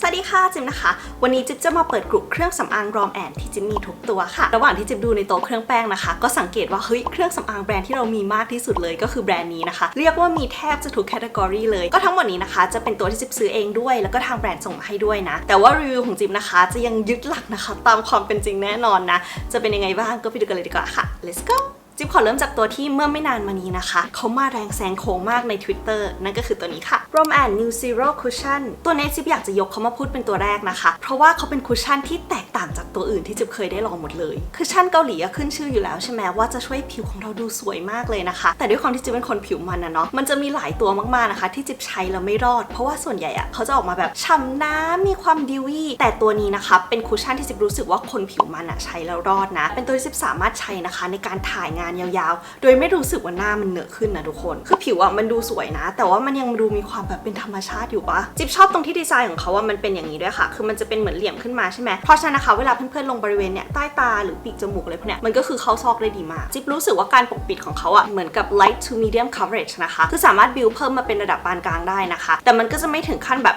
สวัสดีค่ะจิมนะคะ วันนี้จิ๊บจะมาเปิดกลุ่มเครื่องสำอางรอมแอนที่จิ๊บมีทุกตัวค่ะ ระหว่างที่จิ๊บดูในโต๊ะเครื่องแป้งนะคะ ก็สังเกตว่าเฮ้ยเครื่องสำอางแบรนด์ที่เรามีมากที่สุดเลยก็คือแบรนด์นี้นะคะ เรียกว่ามีแทบจะทุกแคตตากรีเลย ก็ทั้งหมดนี้นะคะ จะเป็นตัวที่จิ๊บซื้อเองด้วย แล้วก็ทางแบรนด์ส่งมาให้ด้วยนะ แต่ว่ารีวิวของจิ๊บนะคะ จะยังยึดหลักนะคะ ตามความเป็นจริงแน่นอนนะ จะเป็นยังไงบ้างก็ไปดูกันเลยดีกว่าค่ะ let's go จิ๊บขอเริ่มจากตัวที่เมื่อไม่นานมานี้นะคะ เขามาแรงแซงโค้งมากใน Twitter นั่นก็คือตัวนี้ค่ะ r o m a n New Zero Cushion ตัวนี้จิ๊บอยากจะยกเขามาพูดเป็นตัวแรกนะคะ เพราะว่าเขาเป็นคุชชั่นที่แตกางจากตัวอื่นที่จิ๊บเคยได้ลองหมดเลยคุชชั่นเกาหลีขึ้นชื่ออยู่แล้วใช่ไหมว่าจะช่วยผิวของเราดูสวยมากเลยนะคะ แต่ด้วยความที่จิ๊บเป็นคนผิวมันนะเนาะมันจะมีหลายตัวมากๆนะคะ ที่จิ๊บใช้แล้วไม่รอด เพราะว่าส่วนใหญ่อะเขาจะออกมาแบบฉ่ำน้ำมีความดิวี่แต่ตัวนี้นะคะเป็นคุชชั่นที่จิ๊บรู้สึกว่าคนผิวมันอะใช้แล้วรอดนะ เป็นตัวที่จิ๊บสามารถใช้นะคะ ในการถ่ายงานยาวๆ โดยไม่รู้สึกว่าหน้ามันเหนอะขึ้นนะทุกคน คือผิวอะมันดูสวยนะ แต่ว่ามันยังดูมีความแบบเป็นธรรมชาติอยู่ปะจิ๊บชอบตรงที่ดีไซน์ของเขาว่ามันเป็นอย่างนี้ด้วยค่ะ คือมันจะเป็นเหมือนเหลี่ยมขึ้นมาใช่ไหมเพราะฉะนั้นนะคะเวลาเพื่อนๆลงบริเวณเนี่ยใต้ตาหรือปีกจมูกอะไรพวกเนี้ยมันก็คือเข้าซอกได้ดีมากจิ๊บรู้สึกว่าการปกปิดของเขาอะเหมือนกับ light to medium coverage นะคะคือสามารถบิวเพิ่มมาเป็นระดับปานกลางได้นะคะ แต่มันก็จะไม่ถึงขั้นแบบ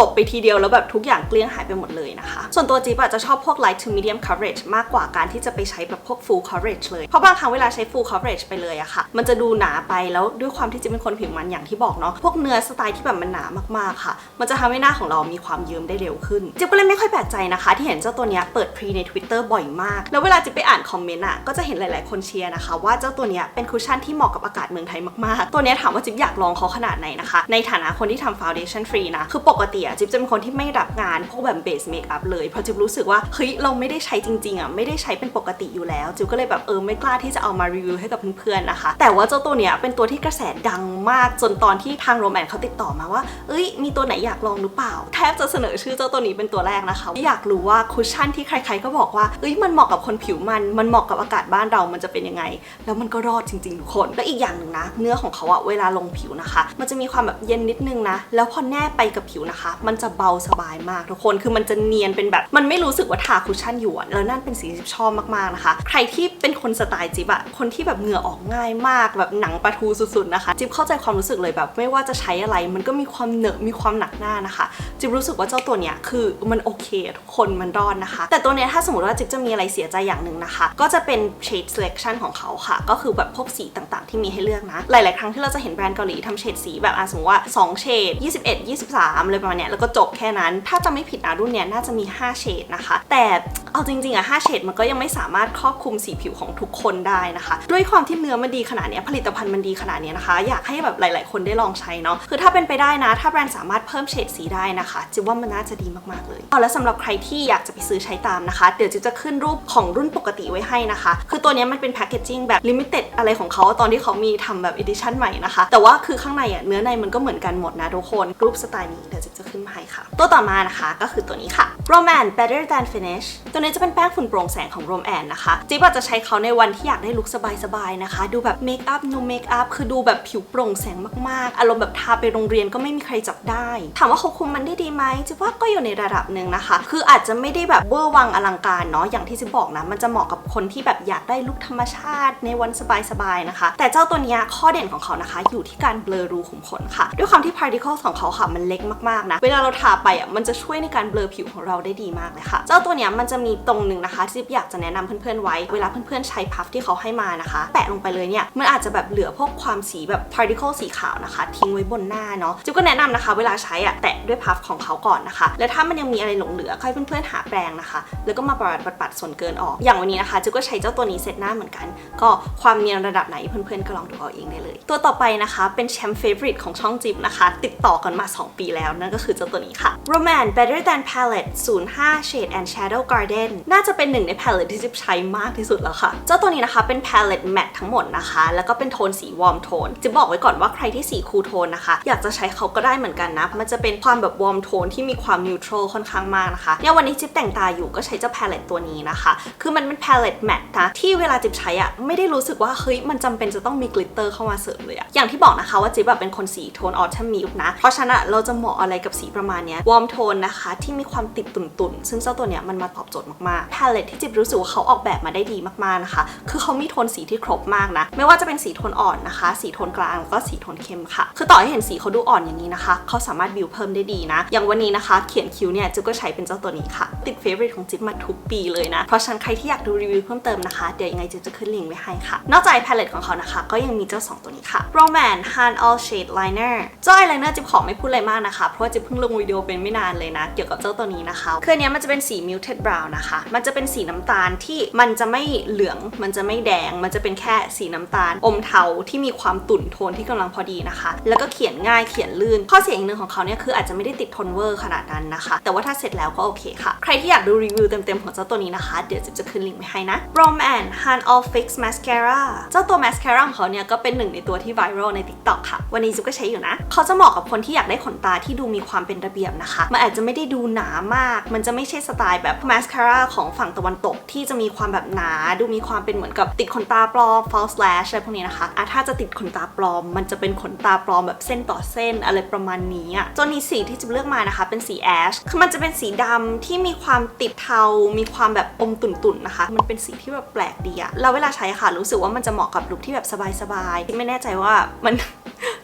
ตบไปทีเดียวแล้วแบบทุกอย่างเกลี้ยงหายไปหมดเลยนะคะ ส่วนตัวจิ๊บอะจะชอบพวก light to medium coverage มากกว่าการที่จะไปใช้แบบพวก full coverage เลย เพราะบางครั้งเวลาใช้ full coverage ไปเลยอะค่ะ มันจะดูหนาไปแล้วด้วยความที่จิ๊บเป็นคนผิวมันอย่างที่บอกเนาะ พวกเนื้อสไตล์ที่แบบมันหนามากๆค่ะ มันจะทำให้หน้าของเรามีความยิ้มได้เร็วขึ้น จิ๊บก็เลยไม่ค่อยแปลกใจนะคะ ที่เห็นเจ้าตัวเนี้ยเปิดพรีใน Twitter บ่อยมาก แล้วเวลาจิ๊บไปอ่านคอมเมนต์อะก็จะเห็นหลาย ๆ คนเชียร์นะคะว่าเจ้าตัวเนี้ยเป็นคุชชั่นที่เหมาะกับอากาศเมืองไทยมาก ๆ ตัวเนี้ยถามว่าจิ๊บอยากลองเขาขนาดไหนนะคะ ในฐานะคนที่ทำ foundation free นะคือปกติอะจิ๊บจะเป็นคนที่ไม่รับงานพวกแบบ base makeup เลยเพราะจิ๊บรู้สึกว่าเฮ้ยเราไม่ได้ใช้จริงๆอะไม่ได้ใช้เป็นปกติอยู่แล้ว จิ๊บก็เลยแบบเออไม่กล้าที่จะเอามารีวิวให้กับเพื่อนๆนะคะ แต่ว่าเจ้าตัวเนี้ยเป็นตัวที่กระแสดังมากจนตอนที่ทางโรแมนเขาติดต่อมาว่าเอ้ยมีตัวไหนอยากลองหรือเปล่า แทบจะเสนอชื่อเจ้าตัวนี้เป็นตัวแรกนะคะ อยากรู้ว่าคุชชั่นที่ใคร ๆ ก็บอกว่าเอ้ยมันเหมาะกับคนผิวมันมันเหมาะกับอากาศบ้านเรามันจะเป็นยังไง แล้วมันก็รอดจริงๆทุกคนและอีกอย่างหนึ่งนะ เนื้อของเขาอะเวลาลงผิวนะคะ มันจะมีความแบบเย็นนิดนึงนะ แล้วพอแนบไปกับผิวนะคะมันจะเบาสบายมากทุกคนคือมันจะเนียนเป็นแบบ มันไม่รู้สึกว่าทาคุชชั่นอยู่แล้วนั่นเป็นสิ่งที่ชอบมากๆนะคะ ใครที่เป็นคนสไตล์จิ๊บอะคนที่แบบเหงื่อออกง่ายมากแบบหนังปลาทูสุดๆนะคะจิ๊บเข้าใจความรู้สึกเลยแบบ ไม่ว่าจะใช้อะไร มันก็มีความเหนอะมีความหนักหน้านะคะจิ๊บรู้สึกว่าเจ้าตัวเนี้ยคือมันโอเคทุกคนมันรอดนะคะ แต่ตัวเนี้ยถ้าสมมติว่าจิ๊บจะมีอะไรเสียใจอย่างหนึ่งนะคะ ก็จะเป็น shade selection ของเขาค่ะ ก็คือแบบพวกสีต่างๆ ที่มีให้เลือกนะ หลาย ๆ ครั้งที่เราจะเห็นแบรนด์เกาหลีทำเฉดสีแบบอะสมมติว่า2เฉด21 23อะไรประมาณเนี้ยแล้วก็จบแค่นั้น ถ้าจะไม่ผิดนะรุ่นเนี้ยน่าจะมี 5 เฉดนะคะ แต่เอาจริงๆอะ5เฉดมันก็ยังไม่สามารถครอบคลุมสีผิวของทุกคนได้นะคะ ด้วยความที่เนื้อมันดีขนาดเนี้ยผลิตภัณฑ์มันดีขนาดเนี้ยนะคะ อยากให้แบบหลาย ๆ คนได้ลองใช้เนาะคือถ้าเป็นไปได้นะ ถ้าแบรนด์สามารถเพิ่มเฉดสีได้นะคะจิบว่ามันน่าจะดีมากๆเลยอ๋อแล้วสำหรับใครที่อยากจะไปซื้อใช้ตามนะคะ เดี๋ยวจิบจะขึ้นรูปของรุ่นปกติไว้ให้นะคะ คือตัวเนี้ยมันเป็นแพคเกจจิ้งแบบลิมิเต็ดอะไรของเขาตอนที่เขามีทำแบบอีดิชั่นใหม่นะคะ แต่ว่าคือข้างในอะเนื้อในมันก็เหมือนกันหมดนะทุกคนรูปสไตล์นี้เดี๋ยวจิจะขึ้นมาให้ค่ะ ตัวต่อมานะคะก็คือตัวนี้ค่ะ Roman Better Than Finish ตัวนี้จะเป็นแป้งฝุ่นโปร่งแสงของ Roman นะคะจิ๊บอาจจะใช้เขาในวันที่อยากได้ลุคสบายๆนะคะ ดูแบบเมคอัพ no เมคอัพคือดูแบบผิวโปร่งแสงมากๆ อารมณ์แบบทาไปโรงเรียนก็ไม่มีใครจับได้ ถามว่าเขาคุมมันได้ดีไหมจิ๊บว่าก็อยู่ในระดับหนึ่งนะคะ คืออาจจะไม่ได้แบบเวอร์วังอลังการเนาะอย่างที่จิ๊บบอกนะมันจะเหมาะกับคนที่แบบอยากได้ลุคธรรมชาติในวันสบายๆนะคะ แต่เจ้าตัวนี้ข้อเด่นของเขานะคะ อยู่ที่การเบลอรูขุมขนค่ะ ด้วยความที่ particles ของเขาค่ะมันเล็กมากๆนะเวลาเราทาไปอะมันจะช่วยในการเบลอผิวของเราได้ดีมากเลยค่ะ เจ้าตัวเนี้ยมันจะมีตรงหนึ่งนะคะ ที่จิ๊บอยากจะแนะนำเพื่อนๆไว้ เวลาเพื่อนๆใช้พัฟที่เขาให้มานะคะ แปะลงไปเลยเนี่ยมันอาจจะแบบเหลือพวกความสีแบบ particle สีขาวนะคะ ทิ้งไว้บนหน้าเนาะจิ๊บก็แนะนำนะคะ เวลาใช้อะแตะด้วยพัฟของเขาก่อนนะคะ แล้วถ้ามันยังมีอะไรหลงเหลือก็ให้เพื่อนๆหาแปรงนะคะ แล้วก็มาปัดปัดปัดส่วนเกินออก อย่างวันนี้นะคะจิ๊บก็ใช้เจ้าตัวนี้เซตหน้าเหมือนกัน ก็ความเนียนระดับไหนเพื่อนๆก็ลองดูเอาเองได้เลย ตัวต่อไปนะคะเป็นแชมป์เฟเวอริตของช่องจิ๊บนะคะ ติดต่อกันมา 2 ปีแล้วนั่นก็คือเจ้าตัวนี้ค่ะ Roman Better Than Palette 05 Shade and Shadow Garden น่าจะเป็นหนึ่งใน palette ที่จิ๊บใช้มากที่สุดแล้วค่ะ เจ้าตัวนี้นะคะเป็น palette matte ทั้งหมดนะคะ แล้วก็เป็นโทนสีวอร์มโทนจิ๊บอกไว้ก่อนว่าใครที่สีคูลโทนนะคะ อยากจะใช้เขาก็ได้เหมือนกันนะ มันจะเป็นความแบบวอร์มโทนที่มีความนิวทรัลค่อนข้างมากนะคะเนี่ยวันนี้จิ๊บแต่งตาอยู่ก็ใช้เจ้า palette ตัวนี้นะคะ คือมันเป็น palette matte นะที่เวลาจิ๊บใช้อะไม่ได้รู้สึกว่าเฮ้ยมันจำเป็นจะต้องมีกลิตเตอร์เข้ามาเสริมเลยอะอย่างที่บอกนะคะว่าจิ๊บแบบเป็นคนสีโทนออ t ั m มิลนะ เพราะฉะนั้นเราจะเหมาะอะไรกับสีประมาณเนี้ยวอร์มโทนนะคะ ที่มีความติดตุ่นๆ ซึ่งเจ้าตัวเนี้ยมันมาตอบโจทย์มากๆ palette ที่จิ๊บรู้สึกว่าเขาออกแบบมาได้ดีมากๆนะคะ คือเขามีโทนสีที่ครบมากนะ ไม่ว่าจะเป็นสีโทนอ่อนนะคะ สีโทนกลางแล้วก็สีโทนเข้มค่ะ คือต่อให้เห็นสีเขาดูอ่อนอย่างนี้นะคะ เขาสามารถบิวเพิ่มได้ดีนะ อย่างวันนี้นะคะ เขียนคิ้วเนี่ยจิ๊บก็ใช้เป็นเจ้าตัวนี้ค่ะ ติดเฟ v o r i t e ของจิ๊บมาทุกปีเลยนะ เพราะฉะนั้นใครที่อยากดูรีวิวเพิ่มเติมนะคะ เดี๋ยวยังไงจิ๊บจะขึ้นลิงก์ไว้ให้ค่ะ นอกจาก palette ของเขานะคะ ก็ยังมีเจ้าสองตัวนี้ค่ะ Romance Han All Shade Liner เจ้า eyeliner จิ๊บขอไม่พูดอะไรมากนะคะ เพราะว่าจิ๊บพิ่งลงวิดีโอเป็นไม่นานเลยนะ เกี่ยวกับเจ้าตัวนี้นะคะคืออนเนี้ยมันจะเป็นสี muted brown นะคะ มันจะเป็นสีน้ำตาลที่มันจะไม่เหลือง มันจะไม่แดง มันจะเป็นแค่สีน้ำตาล อมเทาที่มีความตุ่นโทนที่กำลังพอดีนะคะ แล้วก็เขียนง่ายเขียนลื่น ข้อเสียอีกหนึ่งของเขาเนี่ยคืออาจจะไม่ได้ติดทนเวอร์ขนาดนั้นนะคะ แต่ว่าถ้าเสร็จแล้วก็โอเคค่ะ ใครที่อยากดูรีวิวเต็มๆของเจ้าตัวนี้นะคะ เดี๋ยวจิ๊บจะขึ้นลิงก์ไว้ให้นะ Rom and Han All Fix Mascara เจ้าตัว mascara ของเขาเนี่ยก็เป็นหนึ่งในตัวที่ไวรัลใน TikTok ค่ะ วันนี้จิ๊บก็ใช้อยู่นะ เขาจะเหมาะกับคนที่อยากได้ขนตาที่ดูมีความเป็นระเบียบนะคะ มันอาจจะไม่ได้ดูหนามาก มันจะไม่ใช่สไตล์แบบ mascara ของฝั่งตะวันตกที่จะมีความแบบหนา ดูมีความเป็นเหมือนกับติดขนตาปลอม false lash อะไรพวกนี้นะคะอะถ้าจะติดขนตาปลอม มันจะเป็นขนตาปลอมแบบเส้นต่อเส้นอะไรประมาณนี้อะตัวนี้สีที่จะเลือกมานะคะเป็นสี ash คือมันจะเป็นสีดำที่มีความติดเทา มีความแบบอมตุ่นๆนะคะ มันเป็นสีที่แบบแปลกดีอะแล้วเวลาใช้ค่ะ รู้สึกว่ามันจะเหมาะกับลุคที่แบบสบายๆ ไม่แน่ใจว่ามัน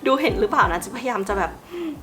ดูเห็นหรือเปล่านะ จะพยายามจะแบบ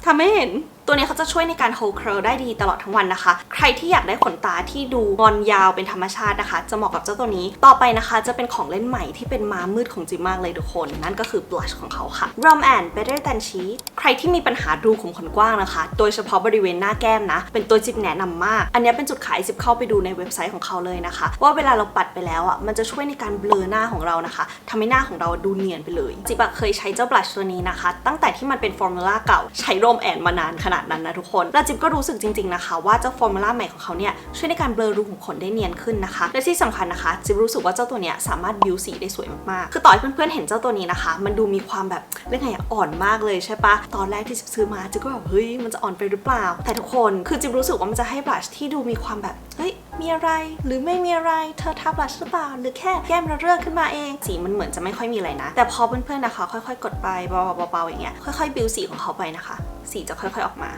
ทำให้เห็น ตัวนี้เขาจะช่วยในการ hold curl ได้ดีตลอดทั้งวันนะคะ ใครที่อยากได้ขนตาที่ดูงอนยาวเป็นธรรมชาตินะคะ จะเหมาะกับเจ้าตัวนี้ ต่อไปนะคะจะเป็นของเล่นใหม่ที่เป็นม้ามืดของจิมมากเลยทุกคน นั่นก็คือ blush ของเขาค่ะ Rom and Better Than Cheat ใครที่มีปัญหารูขุมขนกว้างนะคะ โดยเฉพาะบริเวณหน้าแก้มนะ เป็นตัวจิบแนะนำมาก อันนี้เป็นจุดขายจิบเข้าไปดูในเว็บไซต์ของเขาเลยนะคะ ว่าเวลาเราปัดไปแล้วอะมันจะช่วยในการเบลอหน้าของเรานะคะทำให้หน้าของเราดูเนียนไปเลย จิบเคยใช้เจ้า blush ตัวนี้นะคะ ตั้งแต่ที่มันเป็นฟอร์มูล่าเก่าใช้ Rom and มานานขนาดนั้นนะทุกคนแล้วจิ๊บก็รู้สึกจริง ๆนะคะ ว่าเจ้าฟอร์มูล่าใหม่ของเขาเนี่ยช่วยในการเบลอรูขุมขนได้เนียนขึ้นนะคะ และที่สำคัญนะคะจิ๊บรู้สึกว่าเจ้าตัวเนี้ยสามารถบิวสีได้สวยมากๆ คือต่อให้เพื่อนๆเห็นเจ้าตัวนี้นะคะ มันดูมีความแบบเรียกไงอ่อนมากเลยใช่ปะตอนแรกที่จิ๊บซื้อมาจิ๊บก็แบบเฮ้ยมันจะอ่อนไปหรือเปล่า แต่ทุกคนคือจิ๊บรู้สึกว่ามันจะให้บลัชที่ดูมีความแบบเฮ้ยมีอะไรหรือไม่มีอะไรเธอทาบลัชหรือเปล่า หรือแค่แก้มระเรื่อขึ้นมาเองสีมันเหมือนจะไม่ค่อยมีอะไรนะ แต่พอเพื่อนๆนะคะ ค่อยๆ กดไปเบาๆๆอย่างเงี้ยค่อยๆบิวสีของเขาไปนะคะ สีจะค่อยๆออกมา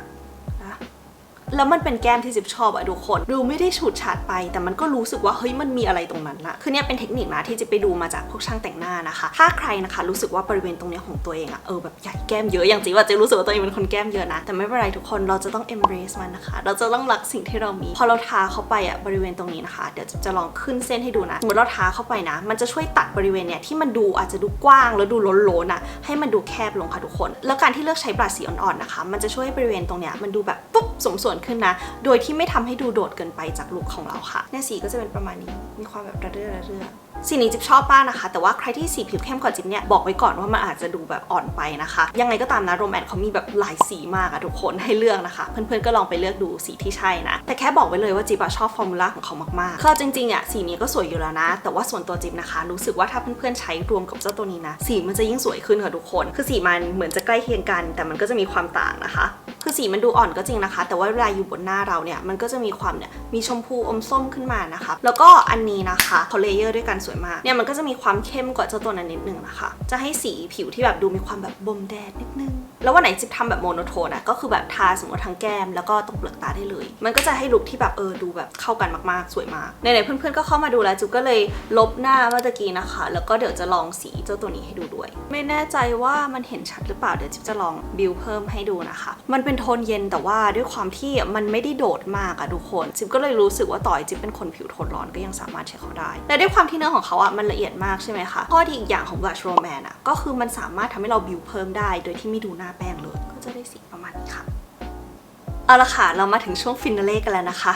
แล้วมันเป็นแก้มที่จิบชอบอะทุกคนดูไม่ได้ฉูดฉาดไป แต่มันก็รู้สึกว่าเฮ้ยมันมีอะไรตรงนั้นละคือเนี่ยเป็นเทคนิคนะที่จิบไปดูมาจากพวกช่างแต่งหน้านะคะ ถ้าใครนะคะ รู้สึกว่าบริเวณตรงเนี้ยของตัวเองอะเออแบบใหญ่แก้มเยอะอย่างจิบว่าจิบรู้สึกว่าตัวเองเป็นคนแก้มเยอะนะ แต่ไม่เป็นไรทุกคนเราจะต้อง embrace มันนะคะ เราจะต้องรักสิ่งที่เรามีพอเราทาเข้าไปอะบริเวณตรงนี้นะคะเดี๋ยวจะลองขึ้นเส้นให้ดูนะสมมติเราทาเข้าไปนะ มันจะช่วยตัดบริเวณเนี่ยที่มันดูอาจจะดูกว้างแล้วดูล้นๆอะให้มันดูแคบลงค่ะทุกคน แล้วการที่เลือกใช้บลัชสีอ่อนๆนะคะ มันจะช่วยให้บริเวณตรงเนี้ยมันดูแบบปุ๊บสมส่วนขึ้นนะ โดยที่ไม่ทำให้ดูโดดเกินไปจากลุคของเราค่ะเนี่ยสีก็จะเป็นประมาณนี้มีความแบบระเรื่อระเรื่อสีนี้จิ๊บชอบมากนะคะ แต่ว่าใครที่สีผิวเข้มกว่าจิ๊บเนี่ยบอกไว้ก่อนว่ามันอาจจะดูแบบอ่อนไปนะคะ ยังไงก็ตามนะโรแมนเขามีแบบหลายสีมากอะทุกคนให้เลือกนะคะ เพื่อนๆก็ลองไปเลือกดูสีที่ใช่นะ แต่แค่บอกไว้เลยว่าจิ๊บอะชอบฟอร์มูล่าของเขามากๆคือจริงๆอะสีนี้ก็สวยอยู่แล้วนะ แต่ว่าส่วนตัวจิ๊บนะคะ รู้สึกว่าถ้าเพื่อนๆใช้รวมกับเจ้าตัวนี้นะสีมันจะยิ่งสวยขึ้นค่ะทุกคน คือสีมันเหมือนจะใกล้เคียงกัน แต่มันก็จะมีความต่างนะคะ คือสีมันดูอ่อนก็จริงนะคะ แต่ว่าเวลาอยู่บนหน้าเราเนี่ยมันก็จะมีความเนี่ยมีชมพูอมส้มขึ้นมานะคะ แล้วก็อันนี้นะคะเขาเลเยอร์ด้วยกันสวยมากเนี่ยมันก็จะมีความเข้มกว่าเจ้าตัวนั้นนิดนึงนะคะ จะให้สีผิวที่แบบดูมีความแบบบ่มแดดนิดนึง แล้ววันไหนจิ๊บทำแบบโมโนโทนอะก็คือแบบทาสมมติทั้งแก้มแล้วก็ตรงเปลือกตาได้เลย มันก็จะให้ลุคที่แบบเออดูแบบเข้ากันมากๆ สวยมากไหนๆเพื่อนๆก็เข้ามาดูแล้วจิบก็เลยลบหน้าเมื่อตะกี้นะคะ แล้วก็เดี๋ยวจะลองสีเจ้าตัวนี้ให้ดูด้วย ไม่แน่ใจว่ามันเห็นชัดหรือเปล่าเดี๋ยวจิ๊บจะลองบิวเพิ่มให้ดูนะคะ มันเป็นโทนเย็นแต่ว่าด้วยความที่มันไม่ได้โดดมากอะทุกคนจิ๊บก็เลยรู้สึกว่าต่อยจิ๊บเป็นคนผิวโทนร้อนก็ยังสามารถใช้เขาได้และด้วยความที่เนื้อของเขาอะมันละเอียดมากใช่ไหมคะข้อดีอีกอย่างของ blush romance อะก็คือมันสามารถทำให้เราบิวเพิ่มได้ โดยที่ไม่ดูหน้าแป้งเลยก็จะได้สีประมาณนี้ค่ะ เอาละค่ะ เรามาถึงช่วงฟินาเล่กันแล้วนะคะ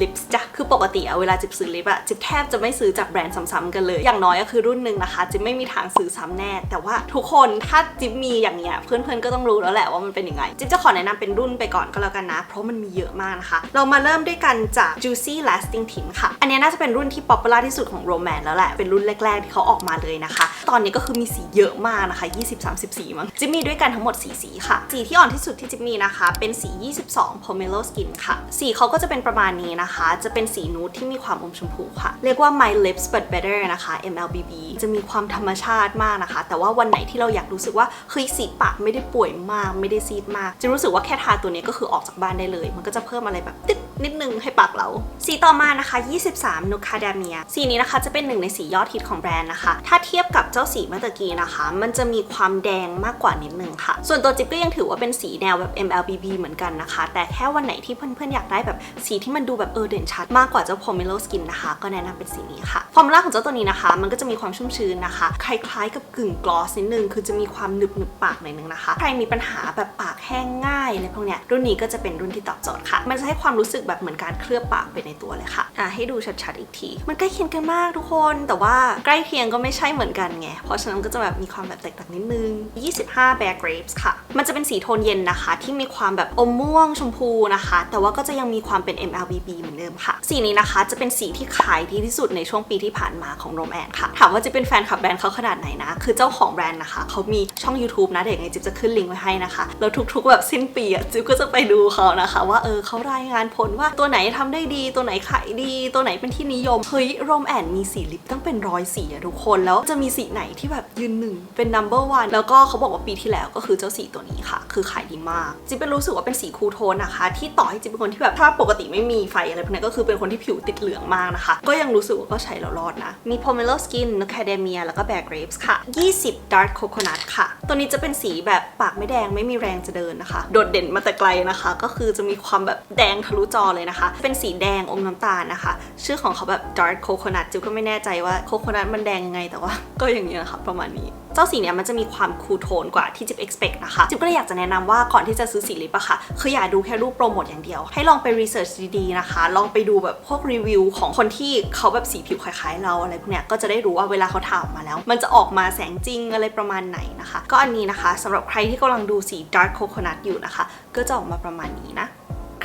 ลิปส์จ้ะคือปกติอะเวลาจิบซื้อลิปอะจิบแทบจะไม่ซื้อจากแบรนด์ซ้ำๆกันเลย อย่างน้อยก็คือรุ่นหนึ่งนะคะจิบไม่มีทางซื้อซ้ำแน่ แต่ว่าทุกคนถ้าจิบมีอย่างเนี้ยเพื่อนๆก็ต้องรู้แล้วแหละว่ามันเป็นยังไง จิบจะขอแนะนำเป็นรุ่นไปก่อนก็แล้วกันนะ เพราะมันมีเยอะมากนะคะ เรามาเริ่มด้วยกันจาก Juicy Lasting Tint ค่ะ อันนี้น่าจะเป็นรุ่นที่ป๊อปปูล่าที่สุดของ Romance แล้วแหละเป็นรุ่นแรกๆที่เขาออกมาเลยนะคะ ตอนนี้ก็คือมีสีเยอะมากนะคะ 20-30 สีมั้งจิบมีด้วยกันทั้งหมด4สีค่ะสีที่อ่อนที่สุดที่จิบมีนะคะ เป็นสี 22 Pomelo Skin ค่ะ สีเขาก็จะเป็นประมาณนี้นะคะ จะเป็นสีนูดที่มีความอมชมพูค่ะ เรียกว่า My Lips But Better นะคะ MLBB จะมีความธรรมชาติมากนะคะ แต่ว่าวันไหนที่เราอยากรู้สึกว่าเฮ้ยสีปากไม่ได้ป่วยมาก ไม่ได้ซีดมาก จะรู้สึกว่าแค่ทาตัวนี้ก็คือออกจากบ้านได้เลย มันก็จะเพิ่มอะไรแบบติ๊ดนิดนึงให้ปากเรา สีต่อมานะคะ 23 นูคาดาเมีย สีนี้นะคะจะเป็นหนึ่งในสียอดฮิตของแบรนด์นะคะ ถ้าเทียบกับเจ้าสีเมื่อตะกี้นะคะ มันจะมีความแดงมากกว่านิดนึงค่ะ ส่วนตัวจิ๊บก็ยังถือว่าเป็นสีแนวแบบ MLBB เหมือนกันนะคะ แต่แค่วันไหนที่เพื่อนๆอยากได้แบบสีที่มันดูแบบเออเด่นชัดมากกว่าเจ้า Pomelo Skin นะคะ ก็แนะนำเป็นสีนี้ค่ะฟอร์มูล่าของเจ้าตัวนี้นะคะ มันก็จะมีความชุ่มชื้นนะคะ คล้ายๆ กับกึ่งกลอสนิดนึง คือจะมีความหนึบหนึบปากหน่อยนึงนะคะ ใครมีปัญหาแบบปากแห้งง่ายอะไรพวกเนี้ยรุ่นนี้ก็จะเป็นรุ่นที่ตอบโจทย์ค่ะ มันจะให้ความรู้สึกแบบเหมือนการเคลือบปากไปในตัวเลยค่ะอะให้ดูชัดๆอีกที มันใกล้เคียงกันมากทุกคน แต่ว่าใกล้เคียงก็ไม่ใช่เหมือนกันไง เพราะฉะนั้นก็จะแบบมีความแบบแตกต่างนิดนึง 25 Bear Grapes ค่ะ มันจะเป็นสีโทนเย็นนะคะ ที่มีความแบบอมม่วงชมพูนะคะ แต่ว่าก็จะยังมีความเป็น MLBB เหมือนเดิมค่ะ สีนี้นะคะจะเป็นสีที่ขายดีที่สุดในช่วงปีที่ผ่านมาของโรมแอนค่ะ ถามว่าจะเป็นแฟนคลับแบรนด์เขาขนาดไหนนะ คือเจ้าของแบรนด์นะคะ เขามีช่อง YouTube นะ เดี๋ยวไงจิ๊บจะขึ้นลิงก์ไว้ให้นะคะ แล้วทุกๆ แบบสิ้นปีอะจิ๊บก็จะไปดูเขานะคะ ว่าเออเขารายงานผลว่าตัวไหนทำได้ดี ตัวไหนขายดี ตัวไหนเป็นที่นิยม เฮ้ยโรมแอนมีสีลิปตั้งเป็นร้อยสีอะทุกคน แล้วจะมีสีไหนที่แบบยืนหนึ่งเป็น number one แล้วก็เขาบอกว่าปีที่แล้วก็คือเจ้าสีตัวนี้ค่ะ คือขายดีมาก จิ๊บเป็นรู้สึกว่าเป็นสีคูโทนนะคะ ที่ต่อให้จิ๊บเป็นคนที่แบบถ้าปกติไม่มีไฟอะไรพวกนี้ก็คือเป็นคนที่ผิวติดเหลืองมากนะคะ ก็ยังรู้สึกว่าก็ใช้แล้วรอดนะ มี Pomelo Skin Macadamia แล้วก็ Bear Grapes ค่ะ 20 Dark Coconut ค่ะ ตัวนี้จะเป็นสีแบบปากไม่แดงไม่มีแรงจะเดินนะคะ โดดเด่นมาแต่ไกลนะคะ ก็คือจะมีความแบบแดงทะลุจอเลยนะคะ เป็นสีแดงอมน้ำตาลนะคะ ชื่อของเขาแบบ Dark Coconut จิ๊บก็ไม่แน่ใจว่าโคโคนัทมันแดงยังไงแต่ว่าก็อย่างนี้นะคะประมาณนี้ เจ้าสีเนี้ยมันจะมีความคูลโทนกว่าที่จิ๊บ expect นะคะ จิ๊บก็เลยอยากจะแนะนำว่าก่อนที่จะซื้อสีลิปอะค่ะ คืออย่าดูแค่รูปโปรโมทอย่างเดียว ให้ลองไปรีเสิร์ชดีๆนะคะ ลองไปดูแบบพวกรีวิวของคนที่เขาแบบสีผิวคล้ายๆ เราอะไรพวกเนี้ย ก็จะได้รู้ว่าเวลาเขาทาออกมาแล้ว มันจะออกมาแสงจริงอะไรประมาณไหนนะคะ ก็อันนี้นะคะสำหรับใครที่กำลังดูสี dark coconut อยู่นะคะ ก็จะออกมาประมาณนี้นะ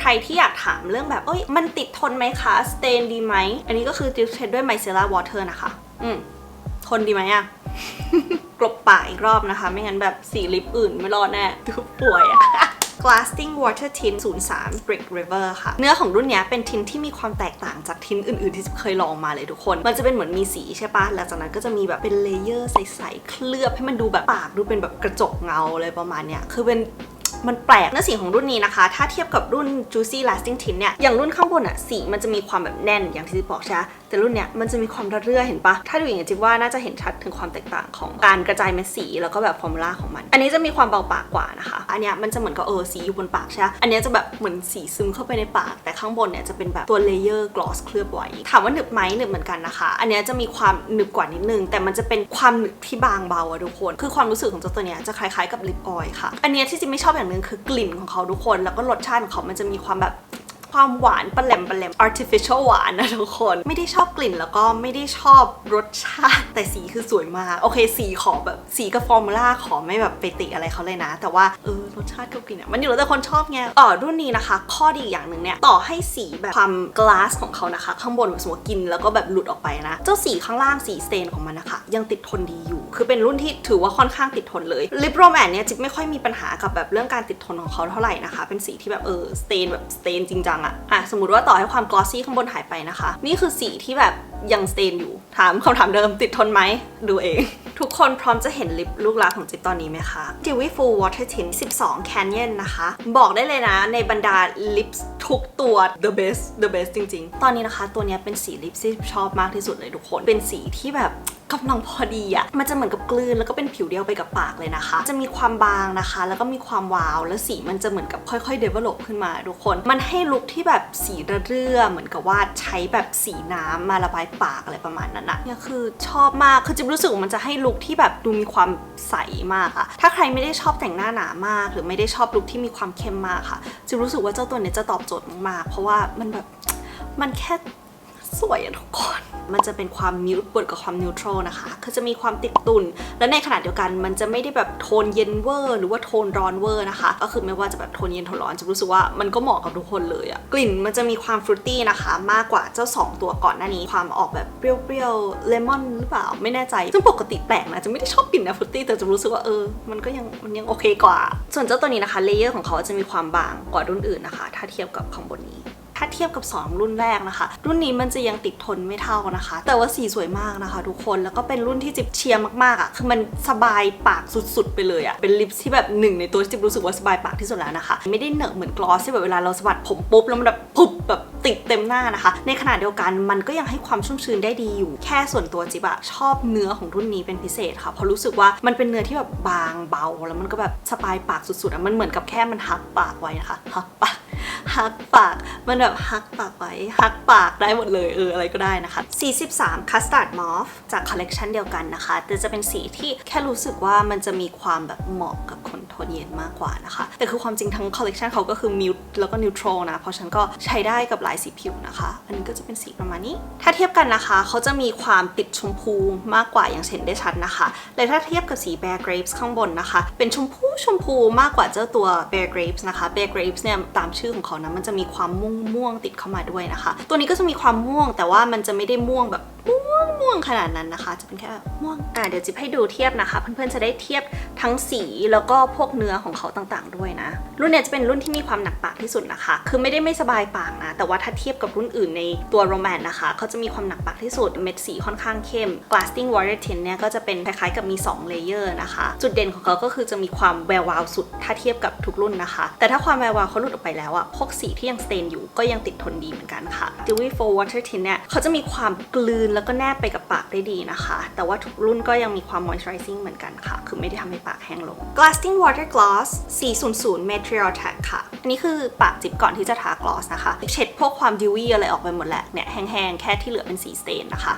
ใครที่อยากถามเรื่องแบบ เอ้ย มันติดทนไหมคะ สเตนดีไหม อันนี้ก็คือดิวเทดด้วย micellar water นะคะ อืม ทนดีไหมอะ กลบปากอีกรอบนะคะ ไม่งั้นแบบสีลิปอื่นไม่รอดแน่ดูป่วยอะ Glasting Water Tint 03 Brick River ค่ะ เนื้อของรุ่นนี้เป็นทินที่มีความแตกต่างจากทินอื่นๆ ที่เคยลองมาเลยทุกคน มันจะเป็นเหมือนมีสีใช่ปะแล้วจากนั้นก็จะมีแบบเป็นเลเยอร์ใสๆ เคลือบให้มันดูแบบปากดูเป็นแบบกระจกเงาอะไรประมาณเนี้ย คือเป็น มันแปลกเนื้อสีของรุ่นนี้นะคะ ถ้าเทียบกับรุ่น Juicy Lasting Tint เนี่ย อย่างรุ่นข้างบนอะสีมันจะมีความแบบแน่นอย่างที่จิ๊บบอกใช่ไหมแต่รุ่นเนี้ยมันจะมีความระเรื่อเห็นปะถ้าดูอย่างนี้จิ๊บว่าน่าจะเห็นชัดถึงความแตกต่างของการกระจายเม็ดสีแล้วก็แบบฟอร์มูล่าของมัน อันนี้จะมีความเบาปากกว่านะคะ อันเนี้ยมันจะเหมือนกับเออสีอยู่บนปากใช่ไหมอันเนี้ยจะแบบเหมือนสีซึมเข้าไปในปาก แต่ข้างบนเนี่ยจะเป็นแบบตัวเลเยอร์กลอสเคลือบไว้ถามว่าหนึบไหมหนึบเหมือนกันนะคะ อันเนี้ยจะมีความหนึบกว่านิดนึง แต่มันจะเป็นความหนึบที่บางเบาอะทุกคน คือความรู้สึกของเจ้าตัวเนี้ยจะคล้ายๆกับลิปออยล์ค่ะ อันเนี้ยที่จิ๊บไม่ชอบอย่างหนึ่งคือกลิ่นของเขาทุกคน แล้วก็รสชาติของเขามันจะมีความแบบ ความหวานปะแหลมปะแหลม artificial หวานนะทุกคน ไม่ได้ชอบกลิ่นแล้วก็ไม่ได้ชอบรสชาติ แต่สีคือสวยมาก โอเค สีขอแบบสีกับฟอร์มูล่าขอไม่แบบไปติอะไรเขาเลยนะ แต่ว่าเออรสชาติกับกลิ่นมันอยู่แล้วแต่คนชอบไงต่อรุ่นนี้นะคะ ข้อดีอย่างหนึ่งเนี่ยต่อให้สีแบบความ glass ของเขานะคะ ข้างบนแบบสมมติกินแล้วก็แบบหลุดออกไปนะ เจ้าสีข้างล่างสีสเตนของมันนะคะ ยังติดทนดีอยู่ คือเป็นรุ่นที่ถือว่าค่อนข้างติดทนเลยลิปโรแมนเนี่ยจิ๊บไม่ค่อยมีปัญหากับแบบเรื่องการติดทนของเขาเท่าไหร่นะคะ เป็นสีที่แบบเออสเตนแบบสเตนจริงจังอะอะสมมติว่าต่อให้ความกลอสซี่ข้างบนหายไปนะคะ นี่คือสีที่แบบ ยังสเตนอยู่ ถามคำถามเดิมติดทนไหม ดูเอง ทุกคนพร้อมจะเห็นลิปลูกรักของจิ๊บตอนนี้ไหมคะ Dewy Full Water Tint 12 Canyon นะคะ บอกได้เลยนะในบรรดาลิปทุกตัว the best the best จริง ๆ ตอนนี้นะคะ ตัวนี้เป็นสีลิปที่ชอบมากที่สุดเลยทุกคน เป็นสีที่แบบกำลังพอดีอะมันจะเหมือนกับกลืนแล้วก็เป็นผิวเดียวไปกับปากเลยนะคะ จะมีความบางนะคะ แล้วก็มีความวาว แล้วสีมันจะเหมือนกับค่อยๆ develop ขึ้นมาทุกคน มันให้ลุคที่แบบสีระเรื่อเหมือนกับว่าใช้แบบสีน้ำมาระบายปากอะไรประมาณนั้นอะเนี่ยคือชอบมากคือจิ๊บรู้สึกว่ามันจะให้ลุคที่แบบดูมีความใสมากอะถ้าใครไม่ได้ชอบแต่งหน้าหนามาก หรือไม่ได้ชอบลุคที่มีความเข้มมากค่ะจิ๊บรู้สึกว่าเจ้าตัวเนี้ยจะตอบโจทย์มากๆ เพราะว่ามันแบบมันแค่ สวยอะทุกคน มันจะเป็นความมิวบวกกับความนิวทรัลนะคะ คือจะมีความติดตุน และในขณะเดียวกันมันจะไม่ได้แบบโทนเย็นเวอร์ หรือว่าโทนร้อนเวอร์นะคะ ก็คือไม่ว่าจะแบบโทนเย็นโทนร้อนจะรู้สึกว่ามันก็เหมาะกับทุกคนเลยอะกลิ่นมันจะมีความฟรุตตี้นะคะ มากกว่าเจ้า 2 ตัวก่อนหน้านี้ ความออกแบบเปรี้ยวๆเลมอนหรือเปล่าไม่แน่ใจ ซึ่งปกติแปลกนะจะไม่ได้ชอบกลิ่นนะฟรุตตี้แต่จะรู้สึกว่าเออ มันก็ยังมันยังโอเคกว่า ส่วนเจ้าตัวนี้นะคะเลเยอร์ของเขาจะมีความบางกว่ารุ่นอื่นนะคะ ถ้าเทียบกับข้างบนนี้ ถ้าเทียบกับ 2 รุ่นแรกนะคะ รุ่นนี้มันจะยังติดทนไม่เท่านะคะ แต่ว่าสีสวยมากนะคะ ทุกคนแล้วก็เป็นรุ่นที่จิบเชียร์มากๆอะ่ะคือมันสบายปากสุดๆ ไปเลยอะ่ะเป็นลิปที่แบบหนึ่งในตัวที่จิบรู้สึกว่าสบายปากที่สุดแล้วนะคะ ไม่ได้เหนอะเหมือนกลอสที่แบบเวลาเราสะบัดผมปุ๊บแล้วมันแบบปุ๊บแบบติดเต็มหน้านะคะ ในขณะเดียวกันมันก็ยังให้ความชุ่มชื้นได้ดีอยู่ แค่ส่วนตัวจิบอะชอบเนื้อของรุ่นนี้เป็นพิเศษค่ะเพราะรู้สึกว่ามันเป็นเนื้อที่แบบบางเบา แล้วมันก็แบบสบายปากสุดๆอะมันเหมือนกับแค่มันฮักปากไว้นะคะฮักปาก ฮักปากมันแบบฮักปากไว้ฮักปากได้หมดเลยเอออะไรก็ได้นะคะ 43 Custard Mauve จากคอลเลกชันเดียวกันนะคะแต่จะเป็นสีที่แค่รู้สึกว่ามันจะมีความแบบเหมาะกับคนโทนเย็นมากกว่านะคะ แต่คือความจริงทั้งคอลเลกชันเขาก็คือมิวแล้วก็นิวทรัลนะ เพราะฉันก็ใช้ได้กับหลายสีผิวนะคะ อันนี้ก็จะเป็นสีประมาณนี้ ถ้าเทียบกันนะคะ เขาจะมีความติดชมพูมากกว่าอย่างเห็นได้ชัดนะคะและถ้าเทียบกับสี Bear Grapes ข้างบนนะคะ เป็นชมพูชมพูมากกว่าเจ้าตัว Bear Grapes นะคะ Bear Grapes เนี่ยตามชื่อของเขานะมันจะมีความม่วงม่วงๆติดเข้ามาด้วยนะคะ ตัวนี้ก็จะมีความม่วงแต่ว่ามันจะไม่ได้ม่วงแบบม่วง ม่วงขนาดนั้นนะคะ จะเป็นแค่แบบม่วงอะเดี๋ยวจิบให้ดูเทียบนะคะ เพื่อนๆจะได้เทียบทั้งสีแล้วก็พวกเนื้อของเขาต่างๆ ด้วยนะ รุ่นเนี้ยจะเป็นรุ่นที่มีความหนักปากที่สุดนะคะ คือไม่ได้ไม่สบายปากนะ แต่ว่าถ้าเทียบกับรุ่นอื่นในตัวโรแมนนะคะเขาจะมีความหนักปากที่สุดเม็ดสีค่อนข้างเข้ม Glasting Water Tint เนี่ยก็จะเป็นคล้ายๆกับมี2เลเยอร์นะคะ จุดเด่นของเขาก็คือจะมีความแวววาวสุด ถ้าเทียบกับทุกรุ่นนะคะ แต่ถ้าความแวววาวเขาหลุดออกไปแล้วอะพวกสีที่ยังสเตนอยู่ก็ยังติดทนดีเหมือนกันค่ะ Dewy for Water Tint เนี่ยเขาจะมีความกลืนแล้วก็แนบไปกับปากได้ดีนะคะ แต่ว่าทุกรุ่นก็ยังมีความ moisturizing เหมือนกันค่ะ คือไม่ได้ทำให้ปากแห้งลง Glasting Water Gloss 400 Material Tag ค่ะ อันนี้คือปากจิบก่อนที่จะทากลอสนะคะ เช็ดพวกความ dewy อะไรออกไปหมดแล้วเนี่ยแห้งๆ แค่ที่เหลือเป็นสีสเตนนะคะ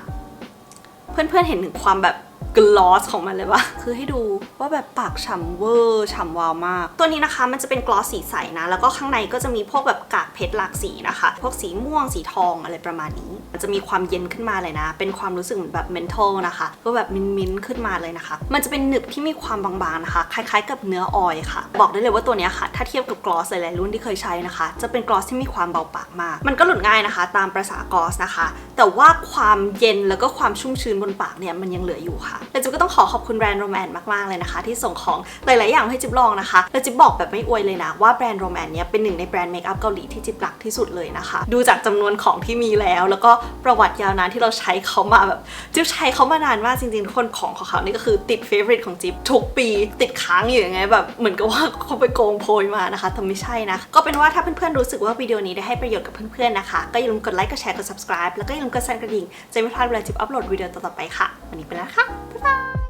เพื่อนๆเห็นถึงความแบบ กลอสของมันเลยปะคือให้ดูว่าแบบปากฉ่ำเวอร์ฉ่ำวาวมาก ตัวนี้นะคะมันจะเป็นกลอสสีใสนะ แล้วก็ข้างในก็จะมีพวกแบบกากเพชรหลากสีนะคะ พวกสีม่วงสีทองอะไรประมาณนี้ มันจะมีความเย็นขึ้นมาเลยนะ เป็นความรู้สึกเหมือนแบบเมนทอลนะคะ ก็แบบมิ้นขึ้นมาเลยนะคะ มันจะเป็นหนึบที่มีความบางๆนะคะ คล้ายๆ กับเนื้อออยค่ะ บอกได้เลยว่าตัวนี้ค่ะ ถ้าเทียบกับกลอสหลายๆรุ่นที่เคยใช้นะคะ จะเป็นกลอสที่มีความเบาปากมาก มันก็หลุดง่ายนะคะ ตามประษากลอสนะคะ แต่ว่าความเย็นแล้วก็ความชุ่มชื้นบนปากเนี่ยมันยังเหลืออยู่ค่ะและจิ๊บก็ต้องขอขอบคุณแบรนด์โรแมนมากๆเลยนะคะ ที่ส่งของหลาย ๆ อย่างให้จิ๊บลองนะคะ และจิ๊บบอกแบบไม่อวยเลยนะว่าแบรนด์โรแมนเนี่ยเป็นหนึ่งในแบรนด์เมคอัพเกาหลีที่จิ๊บรักที่สุดเลยนะคะ ดูจากจำนวนของที่มีแล้ว แล้วก็ประวัติยาวนานที่เราใช้เขามาแบบจิ๊บใช้เขามานานมากจริงๆทุกคนของของเขานี่ก็คือติดเฟเวอร์ของจิ๊บทุกปีติดค้างอยู่อย่างไงแบบเหมือนกับว่าเขาไปโกงโพยมานะคะแต่ไม่ใช่นะก็เป็นว่าถ้าเพื่อนๆรู้สึกว่าวิดีโอนี้ได้ให้ประโยชน์กับเพื่อนๆนะคะก็อย่าลืมกดไลค์กดแชร์กด subscribe แล้วก็อย่าลืมกดสั่นกระดิ่งจะไม่พลาดเวลาจิ๊บอัปโหลดวิดีโอต่อๆไปค่ะ วันนี้ไปแล้วค่ะบ๊ายบาย